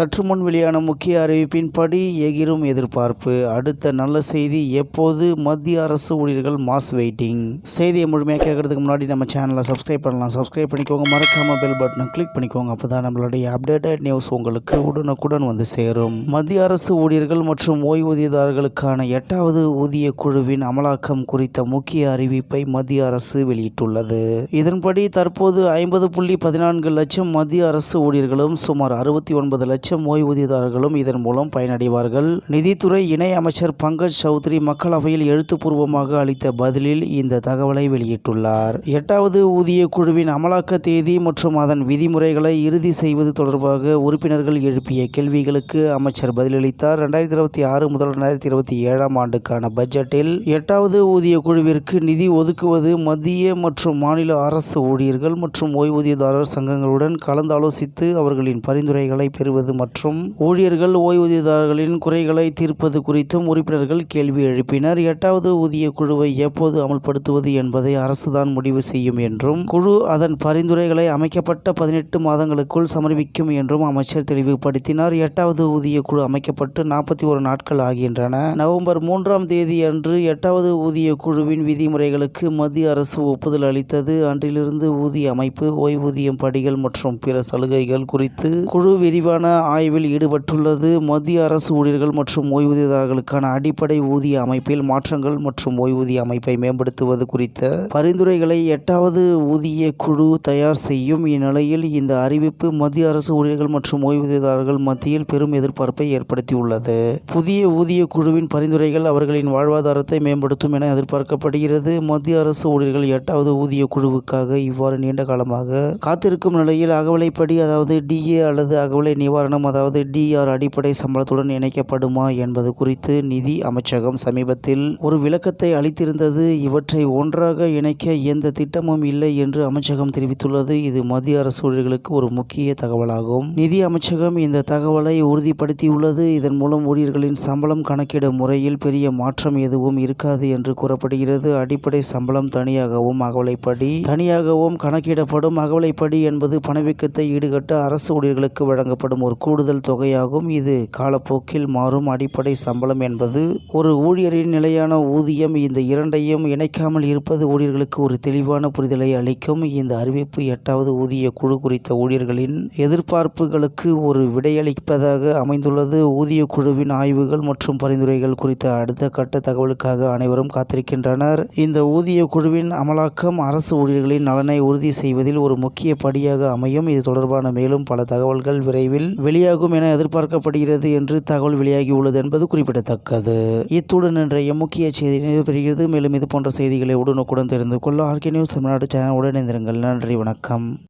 சற்று முன் வெளியான முக்கிய அறிவிப்பின்படி எகிரும் எதிர்பார்ப்பு. அடுத்த நல்ல செய்தி எப்போது மத்திய அரசு ஊழியர்கள் மாஸ் வெயிட்டிங்? செய்தியை முழுமையாக கேட்கறதுக்கு முன்னாடி நம்ம சேனலை சப்ஸ்கிரைப் பண்ணலாம். சப்ஸ்கிரைப் பண்ணிக்கோங்க. மறக்காம பெல் பட்டனை கிளிக் பண்ணிக்கோங்க. அப்போ தான் நம்மளுடைய அப்டேட்டட் நியூஸ் உங்களுக்கு உடனுக்குடன் வந்து சேரும். மத்திய அரசு ஊழியர்கள் மற்றும் ஓய்வூதியதாரர்களுக்கான எட்டாவது ஊதிய குழுவின் அமலாக்கம் குறித்த முக்கிய அறிவிப்பை மத்திய அரசு வெளியிட்டுள்ளது. இதன்படி தற்போது ஐம்பது புள்ளி பதினான்கு லட்சம் மத்திய அரசு ஊழியர்களும் சுமார் அறுபத்தி ஒன்பது லட்சம் ஓய்வூதியதாரர்களும் இதன் மூலம் பயனடைவார்கள். நிதித்துறை இணை அமைச்சர் பங்கஜ் சௌத்ரி மக்களவையில் எழுத்துப்பூர்வமாக அளித்த பதிலில் இந்த தகவலை வெளியிட்டுள்ளார். எட்டாவது ஊதிய குழுவின் அமலாக்க தேதி மற்றும் அதன் விதிமுறைகளை இறுதி செய்வது தொடர்பாக உறுப்பினர்கள் எழுப்பிய கேள்விகளுக்கு அமைச்சர் பதிலளித்தார். ரெண்டாயிரத்தி இருபத்தி ஆறு முதல் ரெண்டாயிரத்தி இருபத்தி ஏழாம் ஆண்டுக்கான பட்ஜெட்டில் எட்டாவது ஊதிய குழுவிற்கு நிதி ஒதுக்குவது மத்திய மற்றும் மாநில அரசு ஊழியர்கள் மற்றும் ஓய்வூதியதாரர் சங்கங்களுடன் கலந்தாலோசித்து அவர்களின் பரிந்துரைகளை பெறுவது மற்றும் ஊழியர்கள் ஓய்வூதியதாரர்களின் குறைகளை தீர்ப்பது குறித்தும் உறுப்பினர்கள் கேள்வி எழுப்பினர். எட்டாவது ஊதிய குழுவை எப்போது அமல்படுத்துவது என்பதை அரசுதான் முடிவு செய்யும் என்றும் குழு அதன் பரிந்துரைகளை அமைக்கப்பட்ட பதினெட்டு மாதங்களுக்குள் சமர்ப்பிக்கும் என்றும் அமைச்சர் தெளிவுபடுத்தினார். எட்டாவது ஊதிய குழு அமைக்கப்பட்டு நாற்பத்தி ஒரு நாட்கள் ஆகின்றன. நவம்பர் மூன்றாம் தேதி அன்று எட்டாவது ஊதிய குழுவின் விதிமுறைகளுக்கு மத்திய அரசு ஒப்புதல் அளித்தது. அன்றிலிருந்து ஊதிய அமைப்பு ஓய்வூதியம் படிகள் மற்றும் பிற சலுகைகள் குறித்து குழு விரிவான ஆய்வில் ஈடுபட்டுள்ளது. மத்திய அரசு ஊழியர்கள் மற்றும் ஓய்வூதியதாரர்களுக்கான அடிப்படை ஊதிய அமைப்பில் மாற்றங்கள் மற்றும் ஓய்வூதிய அமைப்பை மேம்படுத்துவது குறித்த பரிந்துரைகளை எட்டாவது ஊதிய குழு தயார் செய்யும். இந்நிலையில் இந்த அறிவிப்பு மத்திய அரசு ஊழியர்கள் மற்றும் ஓய்வூதியதாரர்கள் மத்தியில் பெரும் எதிர்பார்ப்பை ஏற்படுத்தியுள்ளது. புதிய ஊதிய குழுவின் பரிந்துரைகள் அவர்களின் வாழ்வாதாரத்தை மேம்படுத்தும் என எதிர்பார்க்கப்படுகிறது. மத்திய அரசு ஊழியர்கள் எட்டாவது ஊதிய குழுவுக்காக இவ்வாறு நீண்ட காலமாக காத்திருக்கும் நிலையில் அகவலைப்படி அதாவது டிஏ அல்லது அகவலை நிவாரணம் அதாவது டிஆர் அடிப்படை சம்பளத்துடன் இணைக்கப்படுமா என்பது குறித்து நிதி அமைச்சகம் சமீபத்தில் ஒரு விளக்கத்தை அளித்திருந்தது. இவற்றை ஒன்றாக இணைக்க எந்த திட்டமும் இல்லை என்று அமைச்சகம் தெரிவித்துள்ளது. இது மத்திய அரசு ஊழியர்களுக்கு ஒரு முக்கிய தகவலாகும். நிதி அமைச்சகம் இந்த தகவலை உறுதிப்படுத்தியுள்ளது. இதன் மூலம் ஊழியர்களின் சம்பளம் கணக்கிடும் முறையில் பெரிய மாற்றம் எதுவும் இருக்காது என்று கூறப்படுகிறது. அடிப்படை சம்பளம் தனியாகவும் அகவலைப்படி தனியாகவும் கணக்கிடப்படும் அகவலைப்படி என்பது பணவீக்கத்தை ஈடுகட்ட அரசு ஊழியர்களுக்கு வழங்கப்படும் ஒரு கூடுதல் தொகையாகும். இது காலப்போக்கில் மாறும். அடிப்படை சம்பளம் என்பது ஒரு ஊழியரின் நிலையான ஊதியம். இந்த இரண்டையும் இணைக்காமல் இருப்பது ஊழியர்களுக்கு ஒரு தெளிவான புரிதலை அளிக்கும். இந்த அறிவிப்பு எட்டாவது ஊதிய குழு குறித்த ஊழியர்களின் எதிர்பார்ப்புகளுக்கு ஒரு விடையளிப்பதாக அமைந்துள்ளது. ஊதிய குழுவின் ஆய்வுகள் மற்றும் பரிந்துரைகள் குறித்த அடுத்த கட்ட தகவலுக்காக அனைவரும் காத்திருக்கின்றனர். இந்த ஊதிய குழுவின் அமலாக்கம் அரசு ஊழியர்களின் நலனை உறுதி செய்வதில் ஒரு முக்கிய படியாக அமையும். இது தொடர்பான மேலும் பல தகவல்கள் விரைவில் வெளியாகும் என எதிர்பார்க்கப்படுகிறது என்று தகவல் வெளியாகியுள்ளது என்பது குறிப்பிடத்தக்கது. இத்துடன் இன்றைய முக்கிய செய்தி நிறைவு பெறுகிறது. மேலும் இது போன்ற செய்திகளை உடனுக்குடன் தெரிந்து கொள்ள ஆர்கே நியூஸ் தமிழ்நாடு சேனல் உடனிருங்கள் நன்றி வணக்கம்.